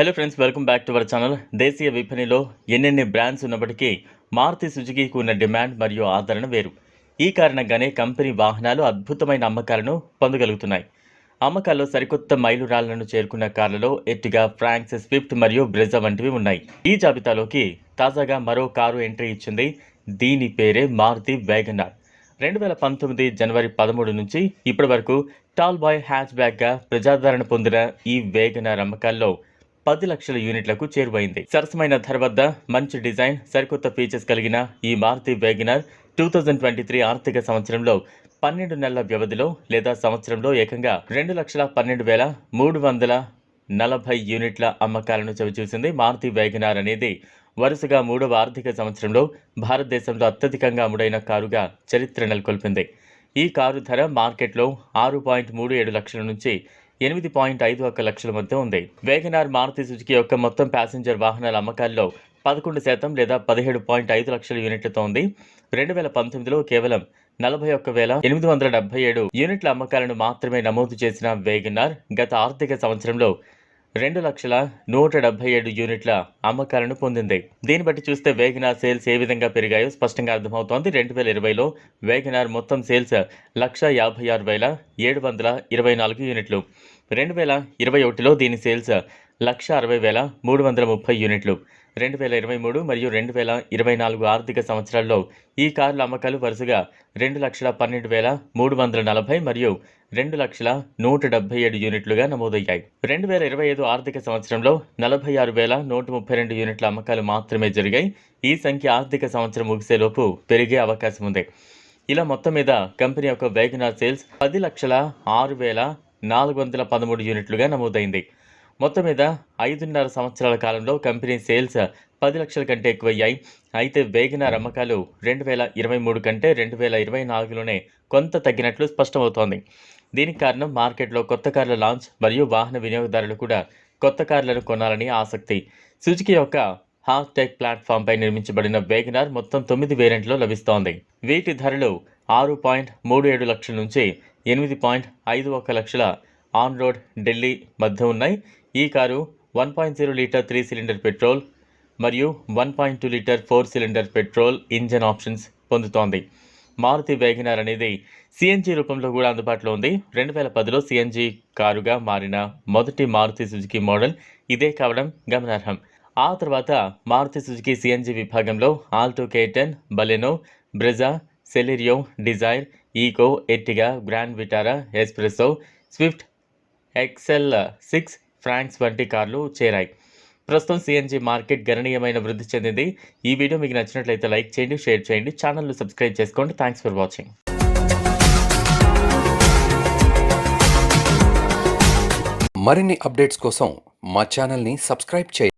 Hello friends welcome back to our channel దేశీయ విపణిలో ఎన్నెన్ని బ్రాండ్స్ ఉన్నప్పటికీ మారుతి సుజుకీకి ఉన్న డిమాండ్ మరియు ఆదరణ వేరు. ఈ కారణంగానే కంపెనీ వాహనాలు అద్భుతమైన అమ్మకాలను పొందగలుగుతున్నాయి. అమ్మకాల్లో సరికొత్త మైలురాళ్ళను చేరుకున్న కార్లలో ఎట్టిగా ఫ్రాంక్స్ స్విఫ్ట్ మరియు బ్రెజా వంటివి ఉన్నాయి. ఈ జాబితాలోకి తాజాగా మరో కారు ఎంట్రీ ఇచ్చింది. దీని పేరే మారుతి వేగనార్ రెండు వేల పంతొమ్మిది జనవరి పదమూడు నుంచి ఇప్పటి వరకు టాల్ బాయ్ హ్యాచ్ బ్యాగ్గా ప్రజాదరణ పొందిన ఈ వేగనార్ అమ్మకాల్లో పది లక్షల యూనిట్లకు చేరువైంది. సరసమైన ధర వద్ద మంచి డిజైన్ సరికొత్త ఫీచర్స్ కలిగిన ఈ Maruti WagonR two thousand twenty three ఆర్థిక సంవత్సరంలో పన్నెండు నెలల వ్యవధిలో లేదా సంవత్సరంలో ఏకంగా రెండు లక్షల పన్నెండు వేల మూడు వందల నలభై యూనిట్ల అమ్మకాలను చవిచూసింది మారుతి వేగనార్ అనేది. వరుసగా మూడవ ఆర్థిక సంవత్సరంలో భారతదేశంలో అత్యధికంగా అమ్ముడైన కారుగా చరిత్ర నెలకొల్పింది. ఈ కారు ధర మార్కెట్లో ఆరు పాయింట్ మూడు ఏడు లక్షల నుంచి ఎనిమిది పాయింట్ ఐదు ఒక్క లక్షల మధ్య ఉంది. వేగనార్ మారుతి సుజుకి యొక్క మొత్తం ప్యాసింజర్ వాహనాల అమ్మకాల్లో పదకొండు శాతం లేదా పదిహేడు పాయింట్ ఐదు లక్షల యూనిట్లతో ఉంది. రెండు వేల పంతొమ్మిదిలో కేవలం నలభై ఒక్క వేల ఎనిమిది వందల డెబ్బై ఏడు యూనిట్ల అమ్మకాలను మాత్రమే నమోదు చేసిన వేగనార్ గత ఆర్థిక సంవత్సరంలో రెండు లక్షల నూట డెబ్బై ఏడు యూనిట్ల అమ్మకాలను పొందింది. దీన్ని బట్టి చూస్తే వేగనార్ సేల్స్ ఏ విధంగా పెరిగాయో స్పష్టంగా అర్థమవుతోంది. రెండు వేల ఇరవైలో వేగనార్ మొత్తం సేల్స్ లక్ష యాభై ఆరు వేల ఏడు వందల ఇరవై నాలుగు యూనిట్లు. రెండు వేల ఇరవై ఒకటిలో దీని సేల్స్ లక్ష అరవై వేల మూడు వందల ముప్పై యూనిట్లు. రెండు వేల ఇరవై మూడు మరియు రెండు వేల ఇరవై నాలుగు ఆర్థిక సంవత్సరాల్లో ఈ కార్ల అమ్మకాలు వరుసగా రెండు లక్షల పన్నెండు వేల మూడు వందల నలభై మరియు రెండు లక్షల నూట డెబ్బై ఏడు యూనిట్లుగా నమోదయ్యాయి. రెండు వేల ఇరవై ఐదు ఆర్థిక సంవత్సరంలో నలభై ఆరు వేల నూట ముప్పై రెండు యూనిట్ల అమ్మకాలు మాత్రమే జరిగాయి. ఈ సంఖ్య ఆర్థిక సంవత్సరం ముగిసేలోపు పెరిగే అవకాశం ఉంది. ఇలా మొత్తం మీద కంపెనీ యొక్క వేగనార్ సేల్స్ పది లక్షల ఆరు వేల నాలుగు వందల పదమూడు యూనిట్లుగా నమోదైంది. మొత్తం మీద ఐదున్నర సంవత్సరాల కాలంలో కంపెనీ సేల్స్ పది లక్షల కంటే ఎక్కువయ్యాయి. అయితే వేగనార్ అమ్మకాలు రెండు వేల ఇరవై మూడు కంటే రెండు వేల ఇరవై నాలుగులోనే కొంత తగ్గినట్లు స్పష్టమవుతోంది. దీనికి కారణం మార్కెట్లో కొత్త కార్ల లాంచ్ మరియు వాహన వినియోగదారులు కూడా కొత్త కార్లను కొనాలని ఆసక్తి. సుజుకి యొక్క హాఫ్ టెక్ ప్లాట్ఫామ్పై నిర్మించబడిన వేగనార్ మొత్తం తొమ్మిది వేరియంట్లో లభిస్తోంది. వీటి ధరలు ఆరు పాయింట్ మూడు ఏడు లక్షల నుంచి ఎనిమిది పాయింట్ ఐదు ఒక లక్షల ఆన్ రోడ్ ఢిల్లీ మధ్య ఉన్నాయి. ఈ car one point zero litre three cylinder petrol మరియు one point two litre four cylinder petrol engine options పొందుతోంది. మారుతి వేగనార్ అనేది సిఎన్జి రూపంలో కూడా అందుబాటులో ఉంది. రెండు వేల పదిలో సిఎన్జి కారుగా మారిన మొదటి మారుతి సుజుకి మోడల్ ఇదే కావడం గమనార్హం. ఆ తర్వాత మారుతి సుజుకి సిఎన్జి విభాగంలో Alto K ten Baleno Brezza Celerio Dzire Eeco Ertiga Grand Vitara S Presso Swift XL six Fronx వంటి కార్లు చేరాయి. ప్రస్తుతం సిఎన్జి మార్కెట్ గణనీయమైన వృద్ధి చెందింది. ఈ వీడియో మీకు నచ్చినట్లయితే లైక్ చేయండి షేర్ చేయండి ఛానల్ను సబ్స్క్రైబ్ చేసుకోండి. థ్యాంక్స్ ఫర్ వాచింగ్ మరిన్ని అప్డేట్స్ కోసం మా ఛానల్ని సబ్స్క్రైబ్ చేయండి.